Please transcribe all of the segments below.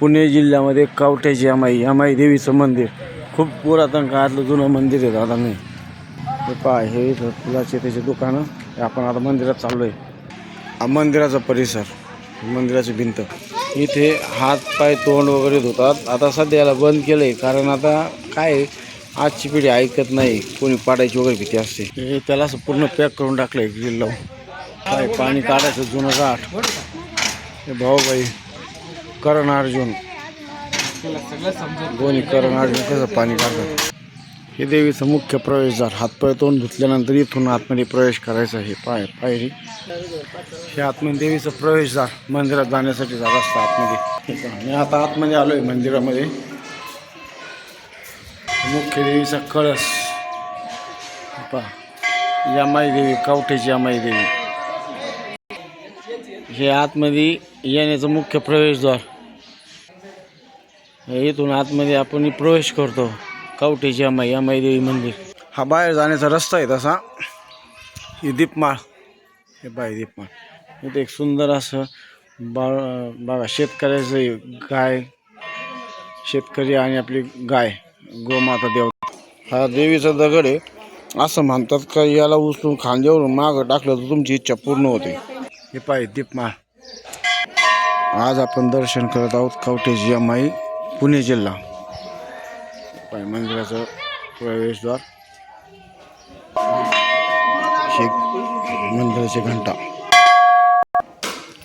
पुणे जिल्ह्यामध्ये कावट्याची अमाई अमाई देवीचं मंदिर. खूप पुरातन काळातलं जुनं मंदिर आहे दादा मी. हे पहा हे इथं फुलाचे त्याचे दुकानं. आपण आता मंदिरात चाललो आहे मंदिराचा परिसर मंदिराची भिंत. इथे हात पाय तोंड वगैरे धुतात. आता सध्याला बंद केलं आहे कारण आता काय आहे, आजची पिढी ऐकत नाही कोणी पाडायची वगैरे भीती असते. हे त्याला असं पूर्ण पॅक करून टाकलं आहे ग्रिल लावून. काय पाणी काढायचं जुनं गाठ. हे भाऊबाई करण अर्जुन दोन्ही करण अर्जुन कसं पाणी काढतात? हे देवीचं मुख्य प्रवेशद्वार. हातपाय तोंड धुतल्यानंतर इथून आतमध्ये प्रवेश करायचा आहे. पाय पायरी हे. आतमध्ये देवीचं प्रवेशद्वार. मंदिरात जाण्यासाठी जात असतं आतमध्ये. मी आता आतमध्ये आलो आहे मंदिरामध्ये. मुख्य देवीचा कळस. पा यामाई देवी कवठेची यामाई देवी. हे आतमध्ये येण्याचं मुख्य प्रवेशद्वार. हे इथून आतमध्ये आपण प्रवेश करतो. कवटेची अमाई अमाई देवी मंदिर. हा बाहेर जाण्याचा रस्ता आहे तसा. ही दीपमाळ. हे बाय दीपमाळ. इथे एक सुंदर असं बा बघा शेतकऱ्याचं गाय शेतकरी आणि आपली गाय गोमाता देव. हा देवीचा दगड आहे. असं म्हणतात का याला उचलून खांद्यावरून मागं टाकलं तर तुमची इच्छा पूर्ण होते. हे पाय दीपमाळ आज आपण दर्शन करत आहोत कवटेची अमाई पुणे जिल्हा. पाय मंदिराचं प्रवेशद्वार. हे मंदिराची घंटा.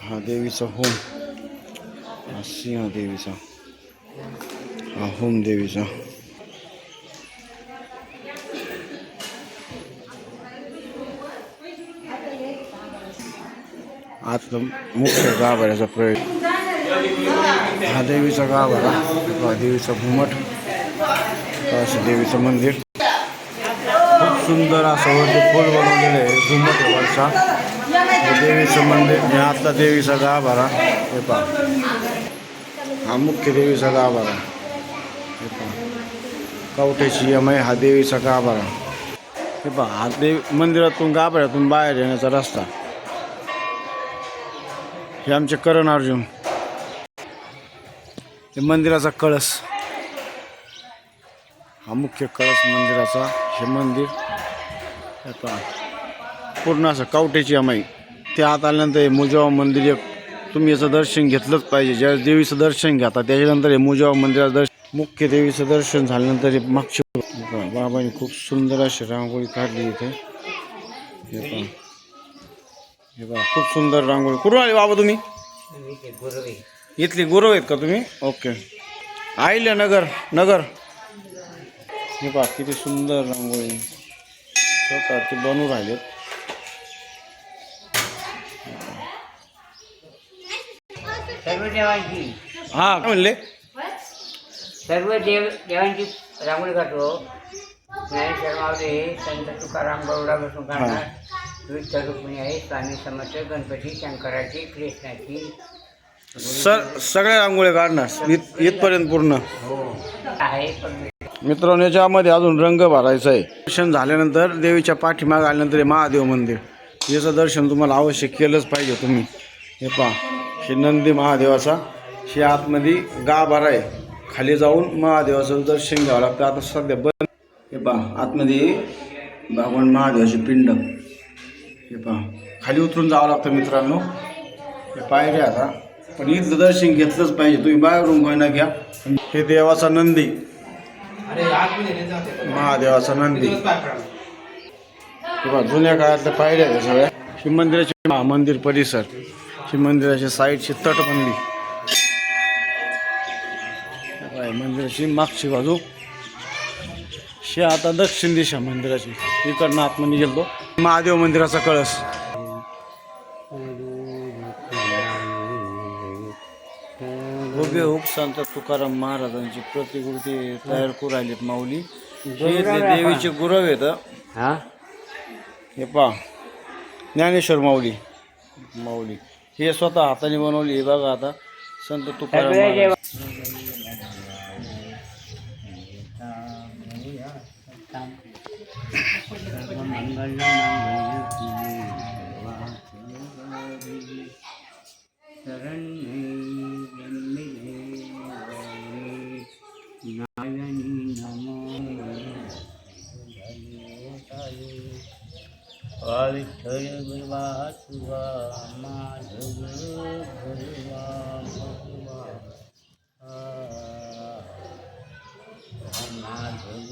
हा देवीचा होम. हा सिंह देवीचा हा होम देवीचा. आतलं मुख्य गाभाऱ्याचा प्रवेश हा देवीचा गाभारा हा देवीचा घुमट असं देवीचं मंदिर. खूप सुंदर असं वरती फुल बनवलेलं आहे घुमट वरचा. देवीचं मंदिर आणि आतला देवीचा गाभारा. हे पहा. हा मुख्य देवीचा गाभारा. हे पहा. यम आहे हा देवीचा गाभारा. हे पहा हा देवी मंदिरातून गाभाऱ्यातून बाहेर येण्याचा रस्ता. हे आमचे करण अर्जुन. हे मंदिराचा कळस. हा मुख्य कळस मंदिराचा हे मंदिर. आता पूर्ण असं कावटेची अमाई ते आत आल्यानंतर हे मुजावा मंदिर एक तुम्ही याचं दर्शन घेतलंच पाहिजे. ज्या देवीचं दर्शन घेता त्याच्यानंतर हे मुजावा मंदिराचं दर्शन. मुख्य देवीचं दर्शन झाल्यानंतर हे मागच्या बाबांनी खूप सुंदर अशी रांगोळी काढली इथे. हे हे पहा खूप सुंदर रांगोळी. कुठून आले बाबा तुम्ही? इथली गुरु आहेत का तुम्ही? ओके. आईल्या नगर नगर. हे पहा किती सुंदर रांगोळी. स्वतः ते बनवून राहिलेत. सर्व देवांची. हा काय म्हणले? सर्व देव देवांची रांगोळी काढतो. संत तुकाराम गौडा बसून काढणार विठ्ठल रुक्मिणी आहे स्वामी समर्थ गणपती शंकराची कृष्णाची सर सगळ्या रांगोळ्या काढणार. इत इथपर्यंत पूर्ण. हो आहे पण मित्रांनो याच्यामध्ये अजून रंग भरायचा आहे. दर्शन झाल्यानंतर देवीच्या पाठीमागे आल्यानंतर हे महादेव मंदिर. याचं दर्शन तुम्हाला अवश्य केलंच पाहिजे तुम्ही. हे पहा हे नंदी महादेवाचा. हे आतमध्ये गाभारा आहे. खाली जाऊन महादेवाचं दर्शन घ्यावं लागतं. आता सध्या हे पहा आतमध्ये भगवान महादेवाचे पिंड. हे पहा खाली उतरून जावं लागतं मित्रांनो. हे पायऱ्या आता. पण इथलं दर्शन घेतलंच पाहिजे. तुम्ही बाहेरून गोयना घ्या. हे देवाचा नंदी. महादेवाचा नंदी. किंवा जुन्या काळातल्या पायऱ्या आहेत सगळ्या. शिव मंदिराची मंदिर परिसर. शिव मंदिराच्या साईडची तटबंदी. मंदिराची मागची बाजू. ही आता दक्षिण दिशा मंदिराची. इकडनं आतमध्ये गेलो महादेव मंदिराचा कळस. उभे संत तुकाराम महाराजांची प्रतिकृती तयार करू राहिलीत माऊली. हे ते देवीचे गुरव आहेत हा? हे पहा. ज्ञानेश्वर माऊली. माऊली. हे स्वतः हाताने बनवली हे बघा आता. संत तुकाराम सगळ्या महाराज. शरण नारायणी नमो विठ्ठल गुरवा तुवा माधव गुरवा भगवा माधव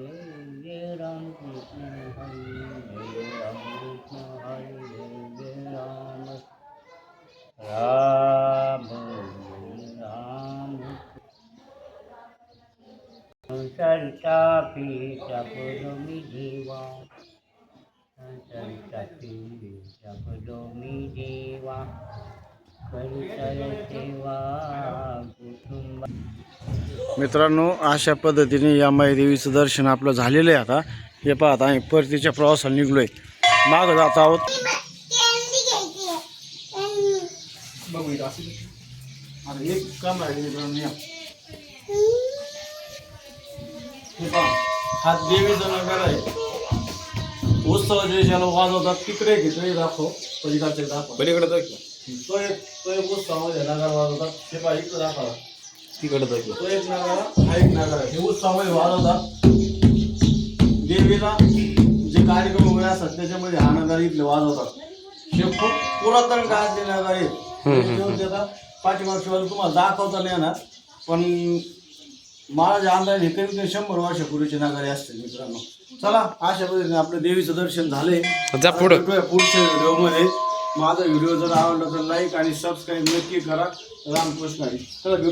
सरिता पीता पदमी देवा सरिता पीता पदमी देवा मित्रांनो अशा पद्धतीने या माई देवीचं दर्शन आपलं झालेलं आहे आता. हे पाहत आम्ही परतीच्या प्रवासाला निघलोय. मागं जात आहोत. बघू एक काम राहिले मित्रांनो या. हे देवीचा नगर आहे. उत्सव जे ज्याला वाजवतात तिकडे तिकडे दाखव पलीकडचे दाखव. पलीकडे जाऊ तो एक तो एक उत्सवामध्ये नगर वाजवतात. हे पहा इकडे दाखवा. तिकडे जाऊ तो एक नगारा हा एक नगारा हे उत्सवामध्ये वाजवतात. देवीला जे कार्यक्रम वगैरे असतात त्याच्यामध्ये हा नगारा इथले वाजवतात. हे खूप पुरातन काळातले नगारे आहेत. पाठीमागशिवाय तुम्हाला दाखवता नाही येणार पण माझ्या अंदाजे हे कमी शंभर वर्षापूर्वीचे नगारे असतील मित्रांनो. चला अशा पद्धतीने आपलं देवीचं दर्शन झालंय. जा पुढं. भेटूया पुढच्या व्हिडिओमध्ये. माझा व्हिडिओ जर आवडला तर लाईक आणि सबस्क्राईब नक्की करा. रामकृष्ण हरी. चला भेटू.